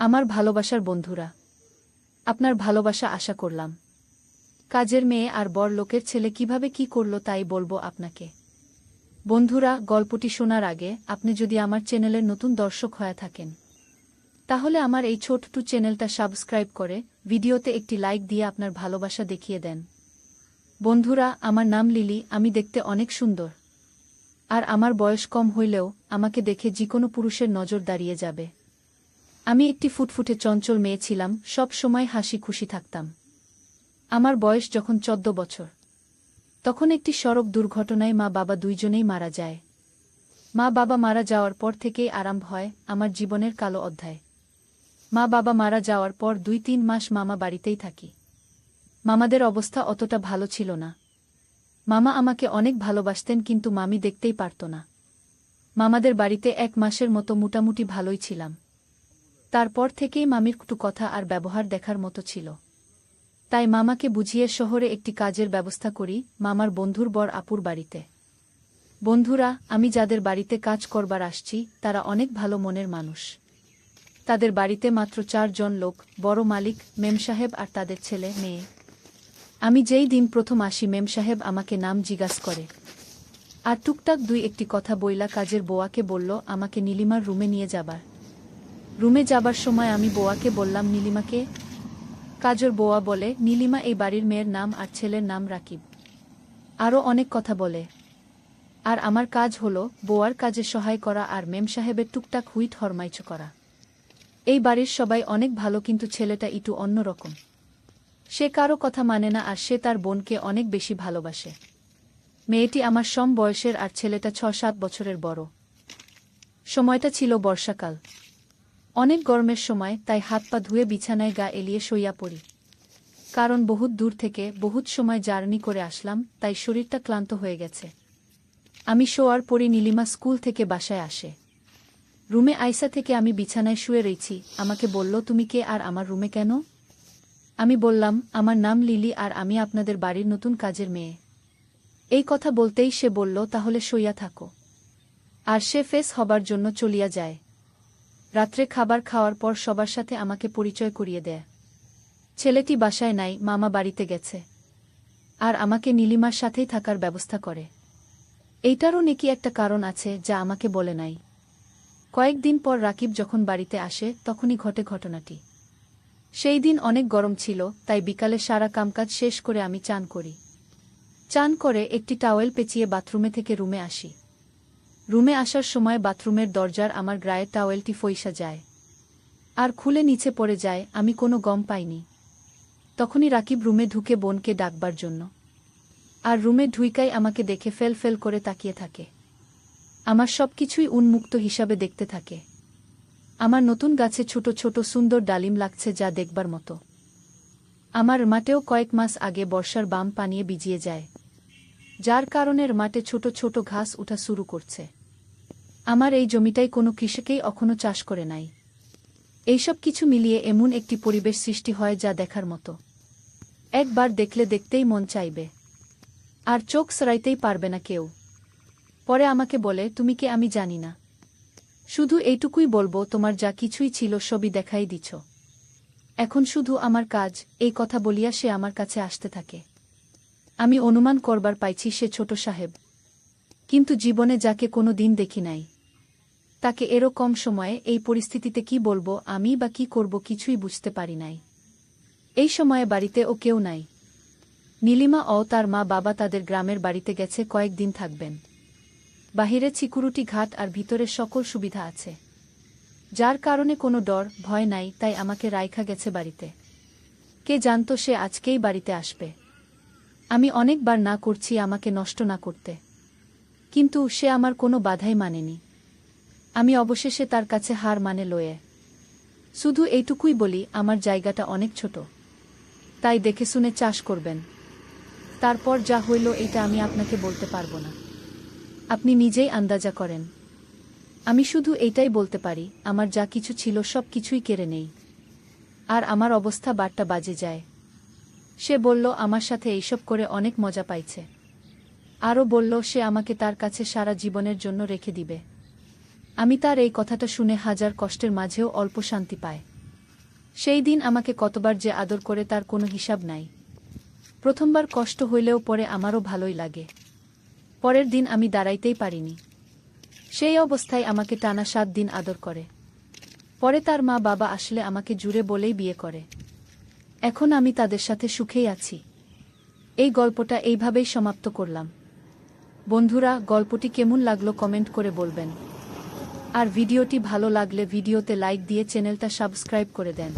আমার ভালোবাসার বন্ধুরা। আপনার ভালোবাসা আশা করলাম। কাজের মেয়ে আর বড় লোকের ছেলে কীভাবে কি করল তাই বলব আপনাকে। বন্ধুরা, গল্পটি শোনার আগে আপনি যদি আমার চ্যানেলের নতুন দর্শক হয়ে থাকেন, তাহলে আমার এই ছোট্ট চ্যানেলটা সাবস্ক্রাইব করে ভিডিওতে একটি লাইক দিয়ে আপনার ভালোবাসা দেখিয়ে দেন। বন্ধুরা, আমার নাম লিলি, আমি দেখতে অনেক সুন্দর। আর আমার বয়স কম হইলেও আমাকে দেখে যে কোনো পুরুষের নজর দাঁড়িয়ে যাবে। আমি একটি ফুটফুটে চঞ্চল মেয়ে ছিলাম, সব সময় হাসি খুশি থাকতাম। আমার বয়স যখন চোদ্দ বছর। তখন একটি সড়ক দুর্ঘটনায় মা বাবা দুইজনেই মারা যায়। মা বাবা মারা যাওয়ার পর থেকেই আরম্ভ হয় আমার জীবনের কালো অধ্যায়। মা বাবা মারা যাওয়ার পর দুই তিন মাস মামা বাড়িতেই থাকি। মামাদের অবস্থা অতটা ভালো ছিল না। মামা আমাকে অনেক ভালোবাসতেন কিন্তু মামি দেখতেই পারত না। মামাদের বাড়িতে এক মাসের মতো মোটামুটি ভালোই ছিলাম। তারপর থেকেই মামির একটু কথা আর ব্যবহার দেখার মতো ছিল। তাই মামাকে বুঝিয়ে শহরে একটি কাজের ব্যবস্থা করি, মামার বন্ধুর বর আপুর বাড়িতে। বন্ধুরা, আমি যাদের বাড়িতে কাজ করবার আসছি, তারা অনেক ভালো মনের মানুষ। তাদের বাড়িতে মাত্র চারজন লোক, বড় মালিক, মেম সাহেব আর তাদের ছেলে, মেয়ে। আমি যেই দিন প্রথম আসি, মেম সাহেব আমাকে নাম জিজ্ঞাস করে। আর টুকটাক দুই একটি কথা বইলা কাজের বোয়াকে বলল, আমাকে নীলিমার রুমে নিয়ে যাবার। রুমে যাবার সময় আমি বোয়াকে বললাম, নীলিমাকে? কাজর বোয়া বলে, নীলিমা এই বাড়ির মেয়ের নাম আর ছেলের নাম রাকিব। আরও অনেক কথা বলে। আর আমার কাজ হলো বোয়ার কাজে সহায় করা আর মেম সাহেবের টুকটাক হুইট হরমাইচ করা। এই বাড়ির সবাই অনেক ভালো, কিন্তু ছেলেটা একটু অন্যরকম সে কারও কথা মানে না আর সে তার বোনকে অনেক বেশি ভালোবাসে। মেয়েটি আমার সম বয়সের আর ছেলেটা ছ সাত বছরের বড়। সময়টা ছিল বর্ষাকাল। অনেক গরমের সময় তাই হাত পা ধুয়ে বিছানায় গা এলিয়ে শইয়া পড়ি। কারণ বহুত দূর থেকে বহুত সময় জার্নি করে আসলাম, তাই শরীরটা ক্লান্ত হয়ে গেছে। আমি শোয়ার পরই নীলিমা স্কুল থেকে বাসায় আসে। রুমে আইসা থেকে আমি বিছানায় শুয়ে রয়েছি আমাকে বলল, তুমি কে আর আমার রুমে কেন? আমি বললাম, আমার নাম লিলি আর আমি আপনাদের বাড়ির নতুন কাজের মেয়ে। এই কথা বলতেই সে বলল, তাহলে শইয়া থাকো। আর সে ফেস হবার জন্য চলিয়া যায়। রাত্রে খাবার খাওয়ার পর সবার সাথে আমাকে পরিচয় করিয়ে দেয়। ছেলেটি বাসায় নাই, মামা বাড়িতে গেছে। আর আমাকে নীলিমার সাথেই থাকার ব্যবস্থা করে। এইটারও নাকি একটা কারণ আছে যা আমাকে বলে নাই। কয়েকদিন পর রাকিব যখন বাড়িতে আসে, তখনই ঘটে ঘটনাটি। সেই দিন অনেক গরম ছিল, তাই বিকালে সারা কামকাজ শেষ করে আমি চান করি। চান করে একটি টাওয়েল পেঁচিয়ে বাথরুমে থেকে রুমে আসি। রুমে আসার সময় বাথরুমের দরজার আমার গ্রায়ের টাওয়েলটি ফইসা যায়। আর খুলে নিচে পড়ে যায়, আমি কোনো গম পাইনি। তখনই রাকিব রুমে ঢুকে বোনকে ডাকবার জন্য। আর রুমে ঢুইকাই আমাকে দেখে ফেল ফেল করে তাকিয়ে থাকে। আমার সব কিছুই উন্মুক্ত হিসাবে দেখতে থাকে। আমার নতুন গাছে ছোট ছোট সুন্দর ডালিম লাগছে যা দেখবার মতো। আমার মাটেও কয়েক মাস আগে বর্ষার বাম পানিয়ে বিজিয়ে যায়। যার কারণের মাঠে ছোট ছোট ঘাস উঠা শুরু করছে। আমার এই জমিটাই কোনো কৃষকেই এখনও চাষ করে নাই। এইসব কিছু মিলিয়ে এমন একটি পরিবেশ সৃষ্টি হয় যা দেখার মতো। একবার দেখলে দেখতেই মন চাইবে। আর চোখ সরাইতেই পারবে না কেউ। পরে আমাকে বলে, তুমি কে? আমি জানি না। শুধু এইটুকুই বলব, তোমার যা কিছুই ছিল সবই দেখাই দিছ। এখন শুধু আমার কাজ, এই কথা বলিয়া সে আমার কাছে আসতে থাকে। আমি অনুমান করবার পাইছি সে ছোট সাহেব। কিন্তু জীবনে যাকে কোনো দিন দেখি নাই। তাকে এরও কম সময়ে এই পরিস্থিতিতে কি বলব, আমি বা কি করব কিছুই বুঝতে পারি নাই। এই সময়ে বাড়িতে ও কেউ নাই। নীলিমা ও তার মা বাবা তাদের গ্রামের বাড়িতে গেছে কয়েকদিন থাকবেন। বাহিরে চিকুরুটি ঘাট আর ভিতরে সকল সুবিধা আছে। যার কারণে কোনো ডর, ভয় নাই, তাই আমাকে রাইখা গেছে বাড়িতে। কে জানত সে আজকেই বাড়িতে আসবে। আমি অনেকবার না করছি আমাকে নষ্ট না করতে। কিন্তু সে আমার কোনো বাধাই মানেনি। আমি অবশেষে তার কাছে হার মানে লয়ে। শুধু এইটুকুই বলি, আমার জায়গাটা অনেক ছোট। তাই দেখে শুনে চাষ করবেন। তারপর যা হইল এটা আমি আপনাকে বলতে পারব না। আপনি নিজেই আন্দাজা করেন। আমি শুধু এইটাই বলতে পারি, আমার যা কিছু ছিল সব কিছুই কেড়ে নেই। আর আমার অবস্থা বারটা বাজে যায়। সে বলল, আমার সাথে এইসব করে অনেক মজা পাইছে। আরও বলল, সে আমাকে তার কাছে সারা জীবনের জন্য রেখে দিবে। আমি তার এই কথাটা শুনে হাজার কষ্টের মাঝেও অল্প শান্তি পায়। সেই দিন আমাকে কতবার যে আদর করে তার কোনো হিসাব নাই। প্রথমবার কষ্ট হইলেও পরে আমারও ভালোই লাগে। পরের দিন আমি দাঁড়াইতেই পারিনি। সেই অবস্থায় আমাকে টানা সাত দিন আদর করে। পরে তার মা বাবা আসলে আমাকে জুড়ে বলেই বিয়ে করে। এখন আমি তাদের সাথে সুখেই আছি। এই গল্পটা এইভাবেই সমাপ্ত করলাম। বন্ধুরা, গল্পটি কেমন লাগল কমেন্ট করে বলবেন। আর ভিডিওটি ভালো লাগলে ভিডিওতে লাইক দিয়ে চ্যানেলটা সাবস্ক্রাইব করে দেন।